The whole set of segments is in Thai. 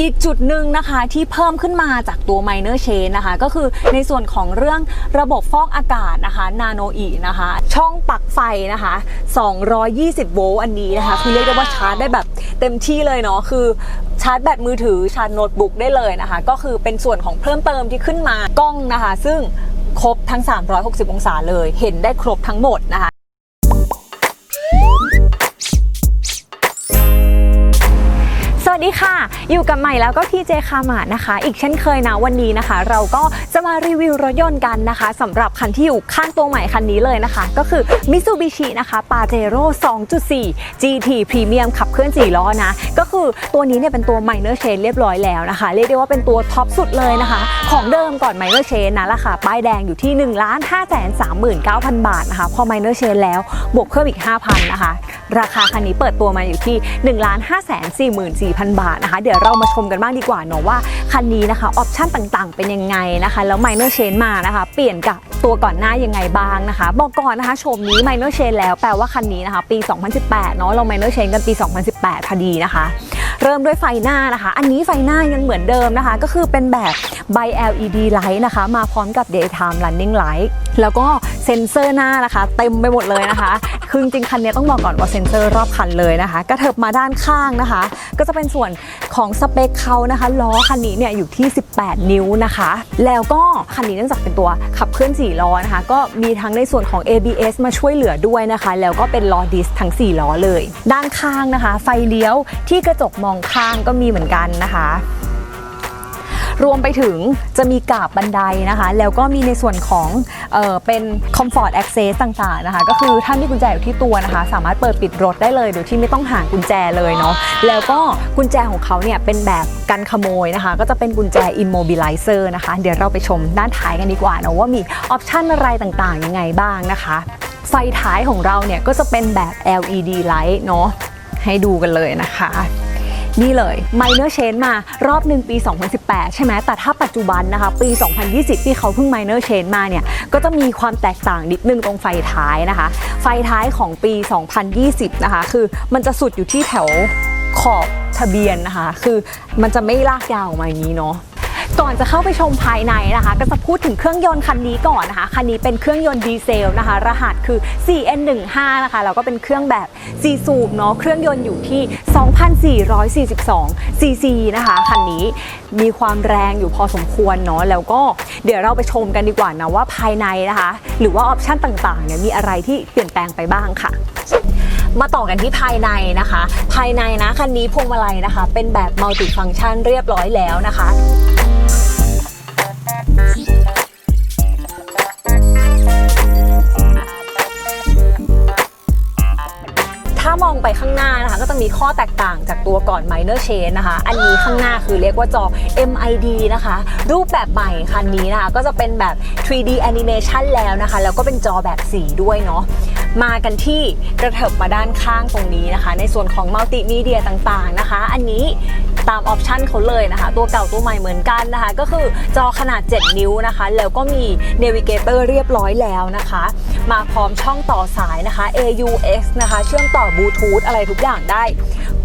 อีกจุดหนึ่งนะคะที่เพิ่มขึ้นมาจากตัว minor chain นะคะ ก็คือในส่วนของเรื่องระบบฟอกอากาศนะคะ nano e นะคะ ช่องปลั๊กไฟนะคะ 220 โวลต์อันนี้นะคะ คือเรียกได้ว่าชาร์จได้แบบเต็มที่เลยเนาะคือชาร์จแบตมือถือชาร์จโน้ตบุ๊กได้เลยนะคะ ก็คือเป็นส่วนของเพิ่มเติมที่ขึ้นมากล้องนะคะ ซึ่งครบทั้ง 360 องศาเลย เห็นได้ครบทั้งหมดนะคะ อยู่กับใหม่แล้วก็พี่เจคามานะคะ อีกเช่นเคยนะวันนี้นะคะ เราก็จะมารีวิวรถยนต์กันนะคะสำหรับคันที่อยู่ข้างตัวใหม่คันนี้เลยนะคะ ก็คือ Mitsubishi นะคะ Pajero 2.4 GT Premium ขับเคลื่อน4ล้อนะ ก็คือตัวนี้เนี่ยเป็นตัว Minor Chain เรียบร้อยแล้วนะคะ เรียกได้ว่าเป็นตัวท็อปสุดเลยนะคะ ของเดิมก่อน Minor Chain นะราคาป้ายแดงอยู่ที่ 1 5 3 9 0 0 0 บาทนะคะ พอ Minor Chain แล้วบวกเพิ่มอีก 5,000นะคะ ราคาคันนี้เปิดตัวมาอยู่ที่ 1 5 4 4 0 0 0 บาทนะคะ เดี๋ยวเรามาชมกันบ้างดีกว่าเนาะว่าคันนี้นะคะออปชั่นต่างๆ เป็นยังไงนะคะ แล้ว Minor Chain มานะคะ เปลี่ยนกับตัวก่อนหน้ายังไงบ้างนะคะ บอกก่อนนะคะชมนี้ Minor Chain แล้วแปลว่าคันนี้นะคะ ปี 2018 เนาะเรา Minor Chain กันปี 2018 พอดีนะคะ เริ่มด้วยไฟหน้านะคะ อันนี้ไฟหน้ายังเหมือนเดิมนะคะ ก็คือเป็นแบบ by LED light นะคะ มาพร้อมกับ daytime running light แล้วก็ เซ็นเซอร์หน้านะคะ เต็มไปหมดเลยนะคะคือจริงคันนี้ต้องบอกก่อนว่าเซ็นเซอร์รอบคันเลยนะคะ กระเถิบมาด้านข้างนะคะ ก็จะเป็นส่วนของสเปคเขานะคะล้อคันนี้เนี่ยอยู่ที่ 18 นิ้วนะคะ แล้วก็คันนี้เนื่องจากเป็นตัวขับเคลื่อน4ล้อนะคะ ก็มีทั้งในส่วนของ ABS มาช่วยเหลือด้วยนะคะ แล้วก็เป็นล้อดิสทั้ง 4 ล้อเลย ด้านข้างนะคะ ไฟเลี้ยวที่กระจกมองข้างก็มีเหมือนกันนะคะ รวมไปถึงจะมีกาบบันไดนะคะ แล้วก็มีในส่วนของเออเป็น Comfort Access ต่างๆนะคะ ก็คือถ้ามีกุญแจอยู่ที่ตัวนะคะ สามารถเปิดปิดรถได้เลยโดยที่ไม่ต้องหากุญแจเลยเนาะแล้วก็กุญแจของเขาเนี่ยเป็นแบบกันขโมยนะคะ ก็จะเป็นกุญแจ Immobilizer นะคะ เดี๋ยวเราไปชมด้านท้ายกันดีกว่านะว่ามีออปชันอะไรต่างๆยังไงบ้างนะคะไฟท้ายของเราเนี่ยก็จะเป็นแบบ LED light เนาะให้ดูกันเลยนะคะ นี่เลย Minor Change มารอบหนึ่งปี 2018 ใช่ไหมแต่ถ้าปัจจุบันนะคะ ปี 2020 ที่เขาเพิ่ง Minor Change มาเนี่ย ก็จะมีความแตกต่างนิดนึงตรงไฟท้ายนะคะ ไฟท้ายของปี 2020 นะคะ คือมันจะสุดอยู่ที่แถวขอบทะเบียนนะคะ คือมันจะไม่ลากยาวออกมาอย่างนี้เนาะ ก่อนจะเข้าไปชมภายในนะคะ ก็จะพูดถึงเครื่องยนต์คันนี้ก่อนนะคะ คันนี้เป็นเครื่องยนต์ดีเซลนะคะ รหัสคือ 4N15 นะคะแล้วก็เป็นเครื่องแบบ4สูบเนาะ เครื่องยนต์อยู่ที่ 2,442ซีซีนะคะ คันนี้มีความแรงอยู่พอสมควรเนาะ แล้วก็เดี๋ยวเราไปชมกันดีกว่านะว่าภายในนะคะ หรือว่าออปชันต่างๆเนี่ยมีอะไรที่เปลี่ยนแปลงไปบ้างค่ะมาต่อกันที่ภายในนะคะ ภายในนะคันนี้พวงมาลัยนะคะ เป็นแบบมัลติฟัง c t ชันเรียบร้อยแล้วนะคะ ถ้ งไปข้างหน้านะคะ ก็จะมีข้อแตกต่างจากตัวก่อน Minor Chain นะคะ อันนี้ข้างหน้าคือเรียกว่าจอ MID นะคะ รูปแบบใหม่คันนี้นะคะ ก็จะเป็นแบบ 3D Animation แล้วนะคะ แล้วก็เป็นจอแบบสีด้วยเนาะมากันที่กระเถิบมาด้านข้างตรงนี้นะคะ ในส่วนของมัลติมีเดียต่างๆนะคะ อันนี้ตามออปชันเขาเลยนะคะ ตัวเก่าตัวใหม่เหมือนกันนะคะ ก็คือจอขนาด 7 นิ้วนะคะ แล้วก็มี Navigator เรียบร้อยแล้วนะคะ มาพร้อมช่องต่อสายนะคะ AUX นะคะ เชื่อมต่อบลูทูธอะไรทุกอย่างได้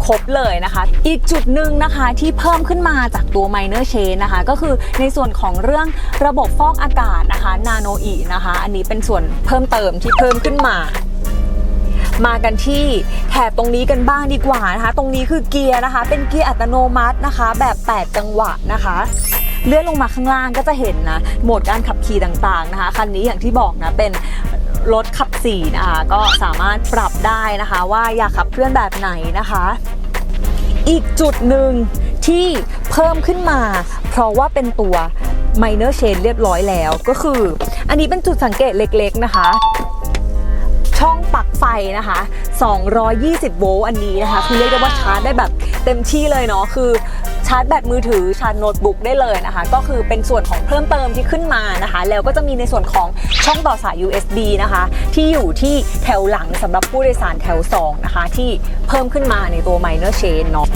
ครบเลยนะคะ อีกจุดหนึ่งนะคะที่เพิ่มขึ้นมาจากตัว Minor Chain นะคะ ก็คือในส่วนของเรื่องระบบฟอกอากาศนะคะ Nano E นะคะ อันนี้เป็นส่วนเพิ่มเติมที่เพิ่มขึ้นมามากันที่แถบตรงนี้กันบ้างดีกว่านะคะ ตรงนี้คือเกียร์นะคะ เป็นเกียร์อัตโนมัตินะคะ แบบ 8 จังหวะนะคะ เลื่อนลงมาข้างล่างก็จะเห็นนะ โหมดการขับขี่ต่างๆนะคะ คันนี้อย่างที่บอกนะ เป็น รถขับสี่นะคะก็สามารถปรับได้นะคะ ว่าอยากขับเคลื่อนแบบไหนนะคะ อีกจุดหนึ่งที่เพิ่มขึ้นมา เพราะว่าเป็นตัว minor chain เรียบร้อยแล้วก็คือ อันนี้เป็นจุดสังเกตเล็กๆนะคะ ช่องปักไฟนะคะ 220 โวลต์อันนี้นะคะ คือเรียกได้ว่าชาร์จได้แบบเต็มที่เลยเนาะคือาร์จแบตมือถือชาร์จโน้ตบุ๊กได้เลยนะคะ ก็คือเป็นส่วนของเพิ่มเติมที่ขึ้นมานะคะ แล้วก็จะมีในส่วนของช่องต่อสาย USB นะคะ ที่อยู่ที่แถวหลังสำหรับผู้โดยสารแถว 2 นะคะ ที่เพิ่มขึ้นมาในตัว minor chain เนาะ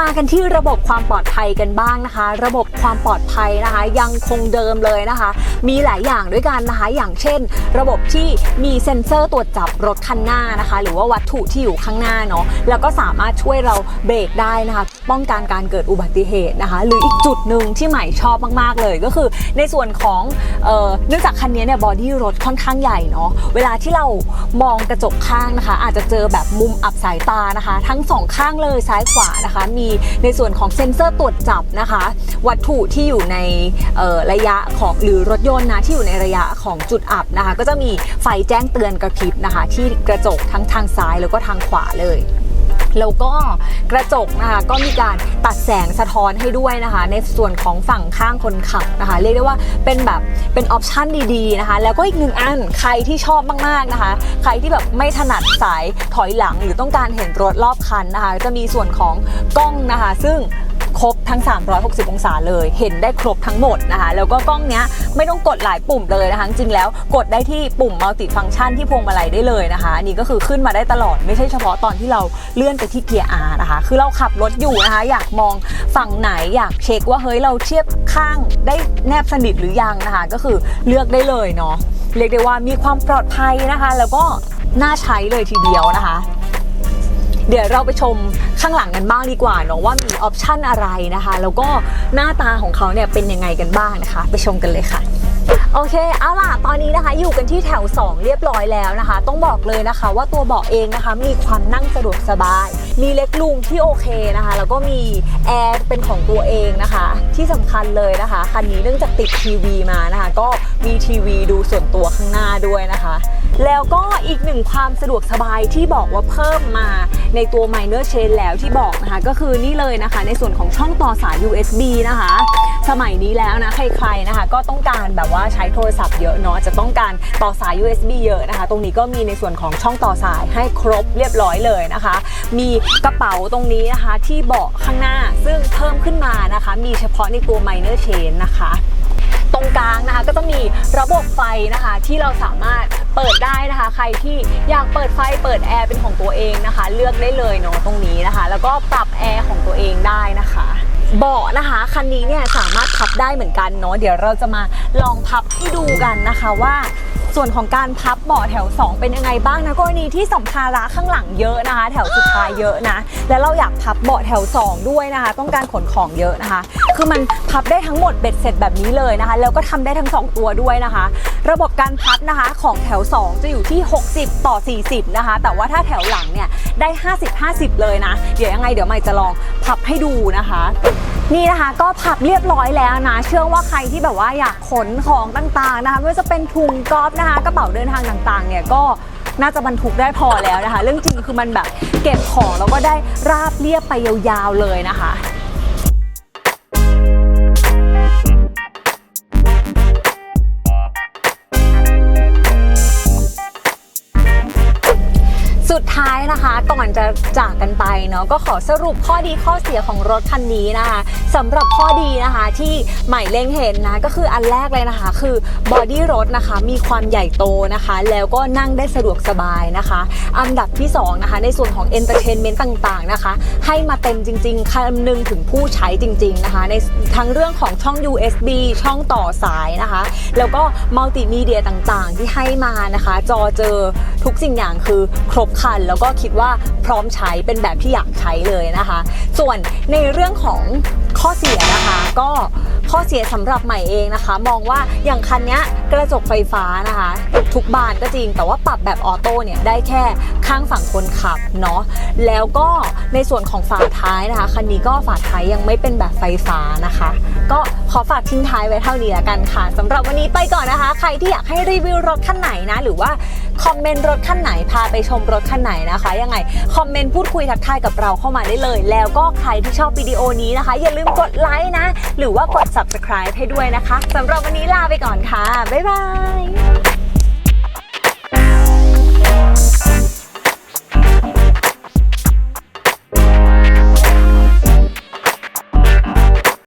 มากันที่ระบบความปลอดภัยกันบ้างนะคะ ระบบความปลอดภัยนะคะ ยังคงเดิมเลยนะคะ มีหลายอย่างด้วยกันนะคะ อย่างเช่น ระบบที่มีเซ็นเซอร์ตรวจจับรถคันหน้านะคะ หรือว่าวัตถุที่อยู่ข้างหน้าเนาะแล้วก็สามารถช่วยเราเบรกได้นะคะ ป้องกันการเกิดอุบัติเหตุนะคะ หรืออีกจุดหนึ่งที่ใหม่ชอบมากๆเลยก็คือในส่วนของเนื่องจากคันนี้เนี่ยบอดี้รถค่อนข้างใหญ่เนาะเวลาที่เรามองกระจกข้างนะคะ อาจจะเจอแบบมุมอับสายตานะคะ ทั้งสองข้างเลยซ้ายขวานะคะ มีในส่วนของเซ็นเซอร์ตรวจจับนะคะ วัตถุที่อยู่ในระยะของหรือรถยนต์นะที่อยู่ในระยะของจุดอับนะคะ ก็จะมีไฟแจ้งเตือนกระพริบนะคะ ที่กระจกทั้งทางซ้ายแล้วก็ทางขวาเลย แล้วก็กระจกนะคะก็มีการตัดแสงสะท้อนให้ด้วยนะคะ ในส่วนของฝั่งข้างคนขับนะคะ เรียกได้ว่าเป็นแบบเป็นออปชันดีๆนะคะ แล้วก็อีกหนึ่งอันใครที่ชอบมากๆนะคะ ใครที่แบบไม่ถนัดสายถอยหลังหรือต้องการเห็นรถรอบคันนะคะ จะมีส่วนของกล้องนะคะ ซึ่ง ครบทั้ง 360 องศาเลย เห็นได้ครบทั้งหมดนะคะ แล้วก็กล้องเนี้ยไม่ต้องกดหลายปุ่มเลยนะคะ จริงแล้วกดได้ที่ปุ่มมัลติฟัง c t ชันที่พวงมาลัยได้เลยนะคะ อันนี้ก็คือขึ้นมาได้ตลอดไม่ใช่เฉพาะตอนที่เราเลื่อนไปที่เกียร์ R นะคะ คือเราขับรถอยู่นะคะ อยากมองฝั่งไหนอยากเช็คว่าเฮ้ยเราเทียบข้างได้แนบสนิทหรือยังนะคะ ก็คือเลือกได้เลยเนาะเรียกได้ว่ามีความปลอดภัยนะคะ แล้วก็น่าใช้เลยทีเดียวนะคะ เดี๋ยวเราไปชมข้างหลังกันบ้างดีกว่าเนาะว่ามีออปชันอะไรนะคะ แล้วก็หน้าตาของเขาเนี่ยเป็นยังไงกันบ้างนะคะ ไปชมกันเลยค่ะโอเค เอาล่ะ ตอนนี้นะคะ อยู่กันที่แถว 2 เรียบร้อยแล้วนะคะ ต้องบอกเลยนะคะ ว่าตัวเบาะเองนะคะ มีความนั่งสะดวกสบาย มีเล็กลุงที่โอเคนะคะ แล้วก็มีแอร์เป็นของตัวเองนะคะ ที่สำคัญเลยนะคะ คันนี้เนื่องจากติดทีวีมานะคะ ก็มีทีวีดูส่วนตัวข้างหน้าด้วยนะคะ แล้วก็อีกหนึ่งความสะดวกสบายที่บอกว่าเพิ่มมาในตัว minor chain แล้วที่บอกนะคะ ก็คือนี่เลยนะคะ ในส่วนของช่องต่อสาย USB นะคะ สมัยนี้แล้วนะ ใครๆนะคะ ก็ต้องการแบบว่าใช้โทรศัพท์เยอะเนาะจะต้องการต่อสาย USB เยอะนะคะ ตรงนี้ก็มีในส่วนของช่องต่อสายให้ครบเรียบร้อยเลยนะคะ มีกระเป๋าตรงนี้นะคะที่เบาะข้างหน้าซึ่งเพิ่มขึ้นมานะคะ มีเฉพาะในตัว minor chain นะคะ ตรงกลางนะคะก็จะมีระบบไฟนะคะที่เราสามารถเปิดได้นะคะ ใครที่อยากเปิดไฟเปิดแอร์เป็นของตัวเองนะคะ เลือกได้เลยเนาะตรงนี้นะคะ แล้วก็ปรับแอร์ของตัวเองได้นะคะเบาะนะคะคันนี้เนี่ยสามารถพับได้เหมือนกันเนาะเดี๋ยวเราจะมาลองพับให้ดูกันนะคะว่าส่วนของการพับเบาะแถว 2 เป็นยังไงบ้างนะกรณีที่สัมภาระข้างหลังเยอะนะคะ แถวสุด ท้ายเยอะนะ แล้วเราอยากพับเบาะแถว 2 ด้วยนะคะ ต้องการขนของเยอะนะคะ คือมันพับได้ทั้งหมดเบ็ดเสร็จแบบนี้เลยนะคะ แล้วก็ทำได้ทั้ง 2 ตัวด้วยนะคะ ระบบการพับนะคะของแถว 2 จะอยู่ที่ 60 ต่อ 40 นะคะ แต่ว่าถ้าแถวหลังเนี่ยได้ 50 50 เลยนะ เดี๋ยวยังไงเดี๋ยวใหม่จะลองพับให้ดูนะคะนี่นะคะก็พับเรียบร้อยแล้วนะ เชื่อว่าใครที่แบบว่าอยากขนของต่างๆนะคะไม่ว่าจะเป็นถุงกอล์ฟนะคะกระเป๋าเดินทางต่างๆเนี่ยก็ น่าจะบรรทุกได้พอแล้วนะคะ เรื่องจริงคือมันแบบเก็บของแล้วก็ได้ราบเรียบไปยาวๆเลยนะคะ ท้ายนะคะ ก่อนจะจากกันไปเนาะก็ขอสรุปข้อดีข้อเสียของรถคันนี้นะคะสำหรับข้อดีนะคะที่ใหม่เล็งเห็นนะก็คืออันแรกเลยนะคะ คือบอดี้รถนะคะมีความใหญ่โตนะคะ แล้วก็นั่งได้สะดวกสบายนะคะ อันดับที่สองนะคะในส่วนของเอนเตอร์เทนเมนต์ต่างๆนะคะ ให้มาเต็มจริงๆคำนึงถึงผู้ใช้จริง ๆนะคะ ในทั้งเรื่องของช่อง USB ช่องต่อสายนะคะ แล้วก็มัลติมีเดียต่างๆ ที่ให้มานะคะ จอเจอ ทุกสิ่งอย่างคือครบคัน แล้วก็คิดว่าพร้อมใช้เป็นแบบที่อยากใช้เลยนะคะ ส่วนในเรื่องของข้อเสียนะคะก็ข้อเสียสำหรับใหม่เองนะคะ มองว่าอย่างคันนี้กระจกไฟฟ้านะคะ ทุกบานก็จริง แต่ว่าปรับแบบออโต้เนี่ยได้แค่ข้างฝั่งคนขับเนาะแล้วก็ในส่วนของฝาท้ายนะคะ คันนี้ก็ฝาท้ายยังไม่เป็นแบบไฟฟ้านะคะ ก็ขอฝากทิ้งท้ายไว้เท่านี้ละกันค่ะสำหรับวันนี้ไปก่อนนะคะ ใครที่อยากให้รีวิวรถคันไหนนะ หรือว่า คอมเมนต์รถคันไหนพาไปชมรถคันไหนนะคะ ยังไงคอมเมนต์พูดคุยทักทายกับเราเข้ามาได้เลย แล้วก็ใครที่ชอบวิดีโอนี้นะคะ อย่าลืมกดไลค์นะ หรือว่ากด subscribe ให้ด้วยนะคะสำหรับวันนี้ลาไปก่อนค่ะ บ๊ายบาย